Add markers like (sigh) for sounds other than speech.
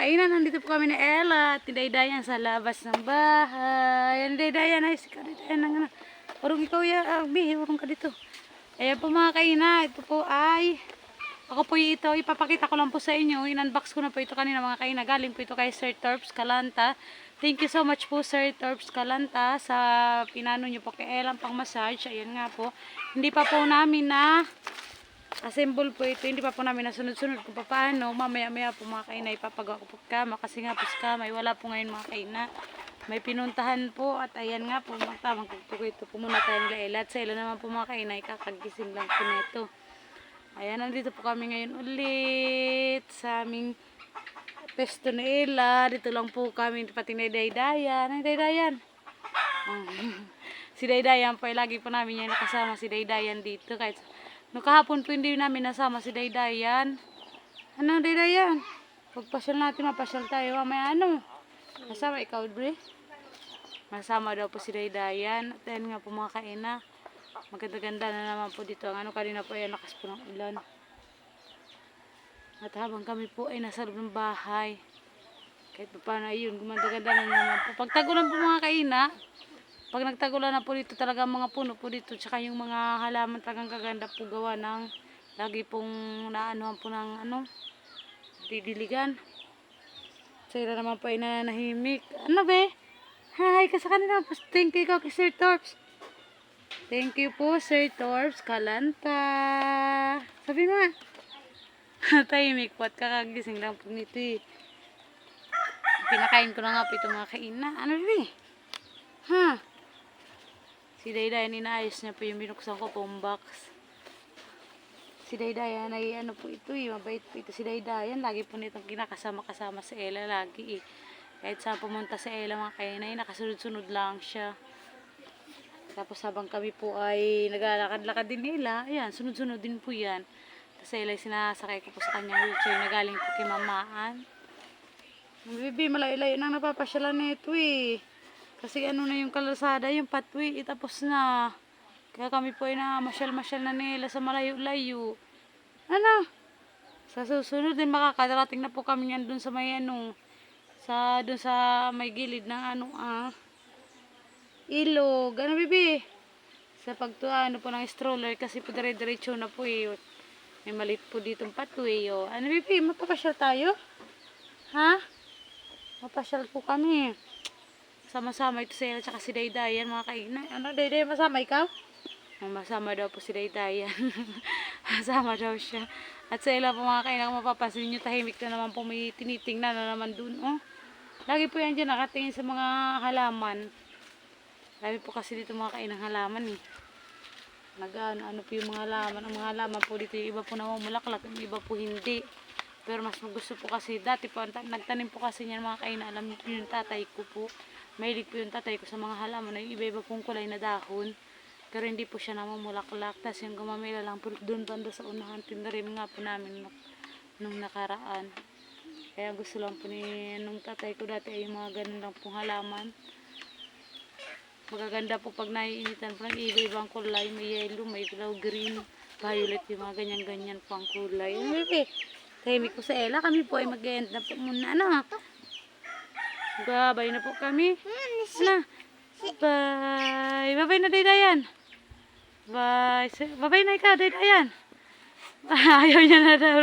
kainan, nandito po kami ni Ella at ni Daydayan sa labas ng bahay. Yan, Daydayan, ay, si Daydayan, ang ano. Urong ikaw, ya, ah, Bi, urong ka dito. Ayan po mga kainan, ito po ay, ako po ito, ipapakita ko lang po sa inyo. In-unbox ko na po ito kanina mga kainan. Galing po ito kay Sir Torps Kalanta. Thank you so much po Sir Torps Kalanta sa pinano nyo po kay Ella pang massage. Ayan nga po. Hindi pa po namin na assemble po ito. Hindi pa po namin nasunod-sunod kung paano. Mamaya-maya po mga kaina ipapagawa ko po kama. Kasi nga po sa kamay wala po ngayon mga kaina. May pinuntahan po at ayan nga po mga tamang po ito. Pumunta tayo nila Ella. At sa Ella naman po mga kaina ikakagising lang po nito. Ayan, nandito po kami ngayon ulit sa aming pesto ni Ella. Dito lang po kami pati ni Daydayan. Ay, Daydayan. Oh. (laughs) si Daydayan po, ay lagi po namin yan nakasama si Daydayan dito. Kahit no kahapon po hindi namin nasama si Daydayan. Ano, Daydayan? Pagpasyal natin, mapasyal tayo. Mamaya ano? Masama ikaw, Bre? Masama daw po si Daydayan. At ayan nga po mga kaina. Maganda-ganda na naman po dito. Ang ano kanina po ay lakas po ng ulan. At habang kami po ay nasa loob ng bahay. Kahit pa paano ayun, gumanda-ganda na naman po. Pag tagulan po mga kaina, pag nagtagulan na po dito talaga mga puno po dito, tsaka yung mga halaman talagang kaganda po gawa ng lagi pong naanuhan po ng ano, didiligan. Sila naman po ay nananahimik. Ano be? Hi ka sa kanila. Thank you kay Sir Torps. Thank you po, Sir Torps Kalanta. Sabi mo. (laughs) Tahimik po at kakagising lang po nito eh. Pinakain ko na nga po ito mga kaina. Ano rin Ha? Si Daydayan, inaayos niya po yung binuksan ko pong box. Si Daydayan ay ano po ito eh, mabait po ito si Daydayan. Lagi po nitong kinakasama-kasama sa Ella lagi eh. Kahit saan pumunta sa Ella mga kaina, eh, nakasunod-sunod lang siya. Tapos habang kami po ay naglalakad-lakad din nila, ayan, sunod-sunod din po yan. Tapos ay sinasakay ko po sa kanyang wheelchair na galing po kay mamaan. Bibi, malayo-layo nang napapasyalan na ito eh. Kasi ano na yung kalsada, yung pathway, itapos na. Kaya kami po ay na masyal-masyal na nila sa malayo-layo. Ano? Sa susunod din makakarating na po kami yan dun sa may ano, sa dun sa may gilid ng ano ah, ilog. Ano bibi? Sa pagtuano po ng stroller kasi po dire-diretso na po eh. May malit po ditong pathway oh. Ano bibi? Mapapasyal tayo? Ha? Mapasyal po kami. Sama-sama ito sila tsaka si Daydayan mga kaina. Ano Daydayan masama ikaw? Masama daw po si Daydayan. (laughs) Masama daw siya. At sa ila po mga kaina kung mapapansin nyo tahimik na naman po may tinitingnan na naman dun. Oh. Lagi po yan dyan nakatingin sa mga halaman. Lagi po kasi dito mga kainang halaman eh. Nag-ano ano po yung mga halaman. Ang mga halaman po dito yung iba po namumulaklak, yung iba po hindi. Pero mas gusto po kasi dati po nagtanim po kasi niyan mga kaina. Alam niyo yung tatay ko po. Mahilig po yung tatay ko sa mga halaman na iba-iba pong kulay na dahon. Pero hindi po siya namumulaklak. Tapos yung gumamila lang po doon banda sa unahan. Tindarin nga po namin nung, nung nakaraan. Kaya gusto lang po ni nung tatay ko dati ay yung mga ganun lang pong halaman. Magaganda po pag naiinitan po ng iba-ibang kulay. May yellow, may glow green, violet, yung mga ganyan-ganyan po ang kulay. Bebe? Tahimik ko sa Ella. Kami po ay mag-end na po muna. Ano? Babay na po kami. Ano? Bye. Babay na, Daydayan. Bye. Babay na ikaw, Daydayan. (laughs) Ayaw niya na daw.